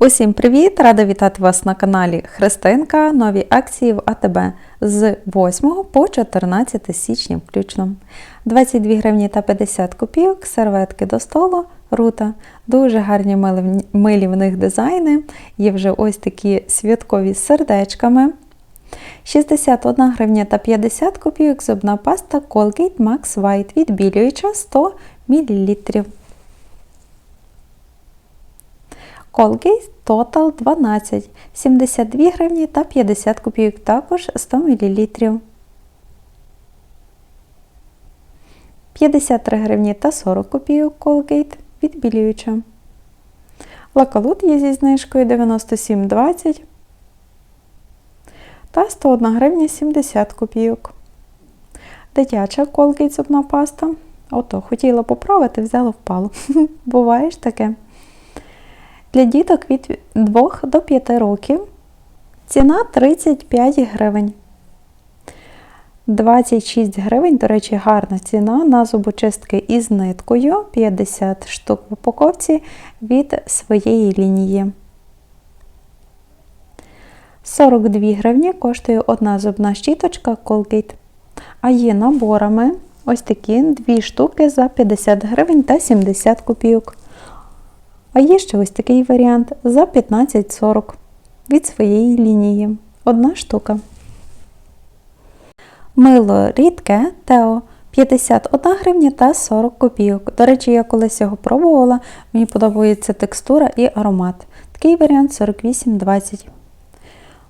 Усім привіт! Рада вітати вас на каналі Христинка. Нові акції в АТБ з 8 по 14 січня включно. 22 гривні та 50 копійок, серветки до столу, рута. Дуже гарні милі, в них дизайни. Є вже ось такі святкові з сердечками. 61 гривня та 50 копійок зубна паста Colgate Max White відбілююча 100 мл. Colgate Total 12, 72 гривні та 50 копійок, також 100 мл. 53 гривні та 40 копійок Colgate відбілююча. Лакалут є зі знижкою 97,20 та 101 гривня 70 копійок. Дитяча Colgate зубна паста. Ото, хотіла поправити, взяла впало. Буває ж таке. Для діток від 2 до 5 років ціна 35 гривень. 26 гривень, до речі, гарна ціна на зубочистки із ниткою 50 штук в упаковці від своєї лінії. 42 гривні коштує одна зубна щіточка Colgate. А є наборами ось такі дві штуки за 50 гривень та 70 копійок. А є ще ось такий варіант за 15,40 від своєї лінії. Одна штука. Мило рідке Тео 51 гривня та 40 копійок. До речі, я колись його пробувала, мені подобається текстура і аромат. Такий варіант 48,20.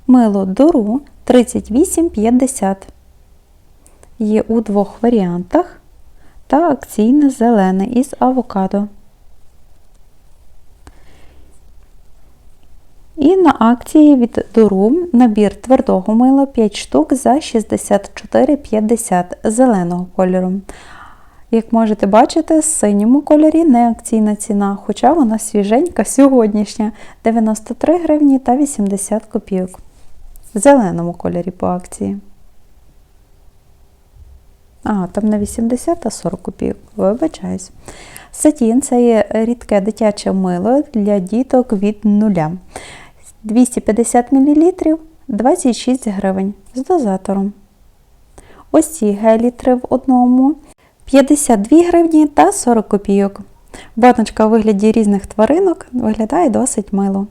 Мило дуру 38,50. Є у двох варіантах. Та акційне зелене із авокадо. І на акції від Дуру набір твердого мила 5 штук за 64,50 зеленого кольору. Як можете бачити, в синьому кольорі не акційна ціна, хоча вона свіженька сьогоднішня 93 гривні та 80 копійок. В зеленому кольорі по акції. А, там не 80, а 40 копійок. Вибачаюсь. Сатін це є рідке дитяче мило для діток від нуля. 250 мл 26 гривень з дозатором. Ось ці гелі 3 в одному 52 гривні та 40 копійок. Баночка у вигляді різних тваринок виглядає досить мило.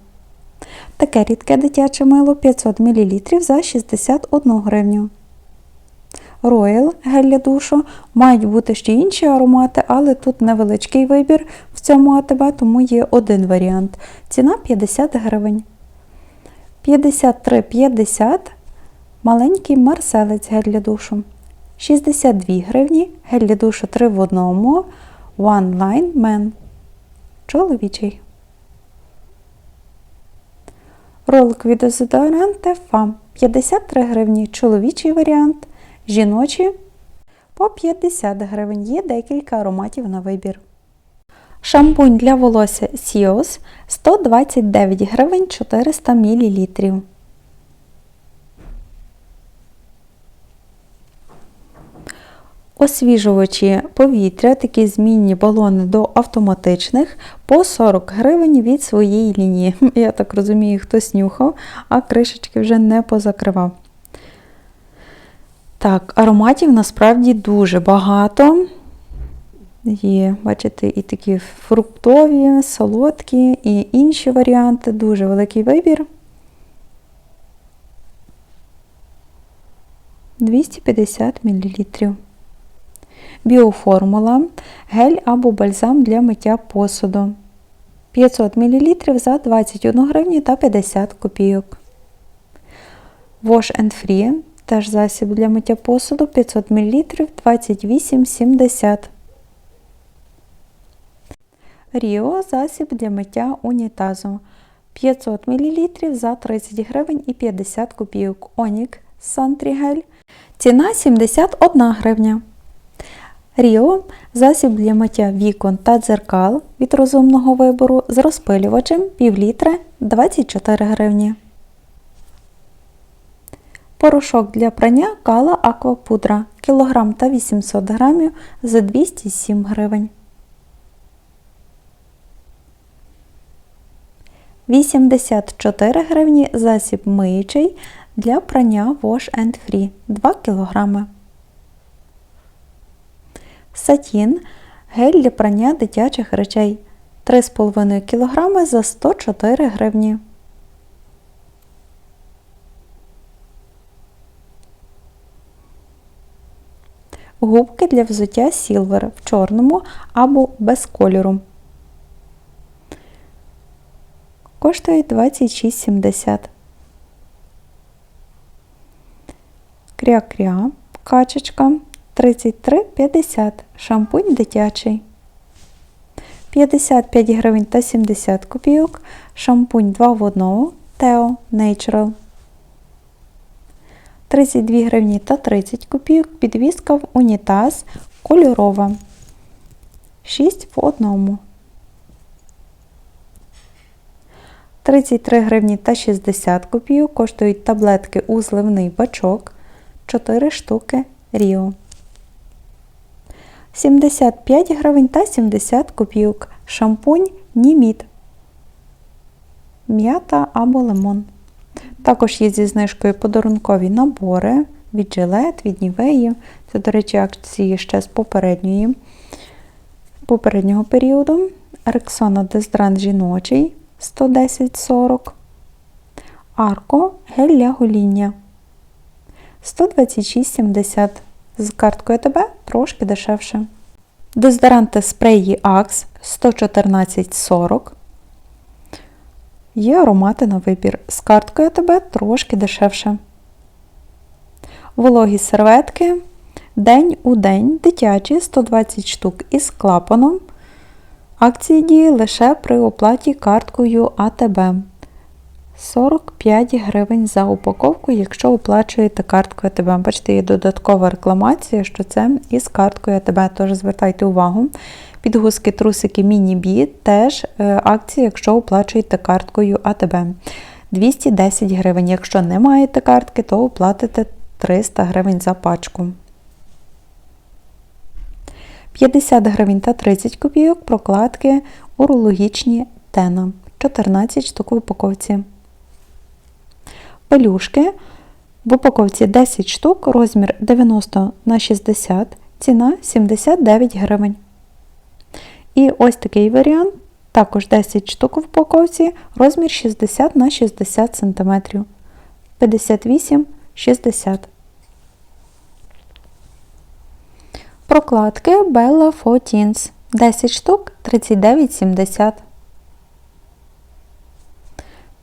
Таке рідке дитяче мило 500 мл за 61 гривню. Royal гель для душу. Мають бути ще інші аромати, але тут невеличкий вибір в цьому АТБ, тому є один варіант. Ціна 50 гривень. 53,50 маленький марселець гель для душу. 62 гривні гель для душу 3 в одному One Line Man. Чоловічий. Ролик від дезодоранти FAM 53 гривні. Чоловічий варіант. Жіночі по 50 гривень. Є декілька ароматів на вибір. Шампунь для волосся Сіос 129 гривень 400 мл. Освіжувачі повітря, такі змінні балони до автоматичних по 40 гривень від своєї лінії. Я так розумію, хтось нюхав, а кришечки вже не позакривав. Так, ароматів насправді дуже багато. Є, бачите, і такі фруктові, солодкі, і інші варіанти, дуже великий вибір. 250 мл. Біоформула, гель або бальзам для миття посуду. 500 мл за 21 гривню та 50 копійок. Wash and Free, теж засіб для миття посуду 500 мл 28,70 Ріо засіб для миття унітазу 500 мл за 30 гривень і 50 копійок. Онік Сантрігель. Ціна 71 гривня. Ріо засіб для миття вікон та дзеркал від розумного вибору з розпилювачем пів літра 24 гривні. Порошок для прання кала аквапудра кілограм та 800 грамів за 207 гривень. 84 гривні засіб миючий для прання Wash and Free 2 кг. Сатін гель для прання дитячих речей 3,5 кг за 104 гривні. Губки для взуття Silver в чорному або без кольору. Коштують 26,70. Кря-кря, качечка 33,50. Шампунь дитячий. 55 гривень та 70 копійок. Шампунь 2 в 1 Teo Natural. 32 гривні та 30 копійок. Підвіска в унітаз кольорова. 6 в 1. 33 гривні та 60 копійок коштують таблетки у зливний бачок 4 штуки Ріо. 75 гривень та 70 копійок. Шампунь Німіт. М'ята або лимон. Також є зі знижкою подарункові набори від жилет, від нівеї. Це, до речі, акції ще з попередньої, попереднього періоду. Рексона дезодорант жіночий 110-40. Арко гель для гоління 126,70. З карткою АТБ трошки дешевше. Дезодоранти спреї Axe 114,40. Є аромати на вибір. З карткою АТБ трошки дешевше. Вологі серветки. День у день дитячі 120 штук із клапаном. Акції діє лише при оплаті карткою АТБ. 45 гривень за упаковку, якщо оплачуєте карткою АТБ. Бачите, є додаткова рекламація, що це із карткою АТБ. Тож звертайте увагу. Підгузки трусики міні-бі теж е, акції, якщо оплачуєте карткою АТБ. 210 гривень. Якщо не маєте картки, то оплатите 300 гривень за пачку. 50 гривень та 30 копійок прокладки урологічні тена. 14 штук в упаковці. Пелюшки. В упаковці 10 штук, розмір 90 на 60, ціна 79 гривень. І ось такий варіант. Також 10 штук в упаковці, розмір 60 на 60 см. 58 60 Прокладки Bella Teens 10 штук 39,70.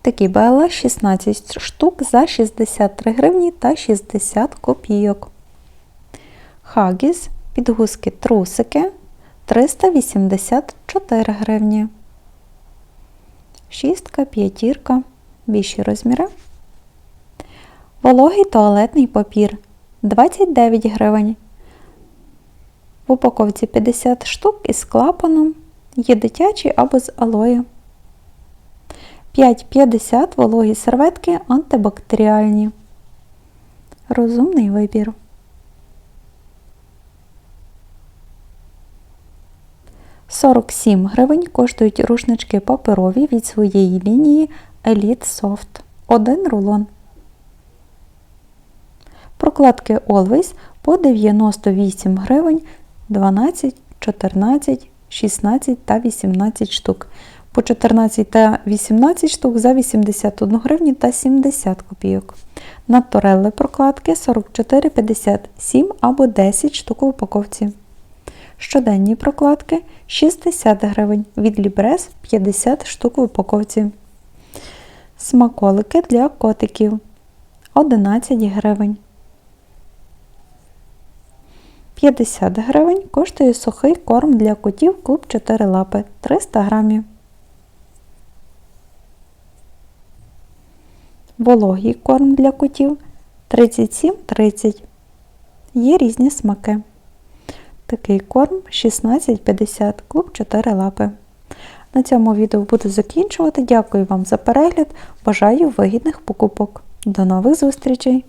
Такі Bella 16 штук за 63 гривні та 60 копійок. Хагіс підгузки трусики 384 гривні. Шістка, п'ятірка, більші розміри. Вологий туалетний папір 29 гривень. В упаковці 50 штук із клапаном. Є дитячі або з алою. 5,50 вологі серветки антибактеріальні. Розумний вибір. «47 гривень коштують рушнички паперові від своєї лінії Elite Soft. Один рулон. Прокладки Always по 98 гривень 12, 14, 16 та 18 штук. По 14 та 18 штук за 81 гривню та 70 копійок. Натурелли прокладки 44,50, 7 або 10 штук в упаковці. Щоденні прокладки 60 гривень. Від Лібрес 50 штук в упаковці. Смаколики для котиків 11 гривень. 50 гривень коштує сухий корм для котів клуб 4 лапи 300 грамів. Вологий корм для котів 37,30. Є різні смаки. Такий корм 16,50 клуб 4 лапи. На цьому відео буду закінчувати. Дякую вам за перегляд. Бажаю вигідних покупок. До нових зустрічей!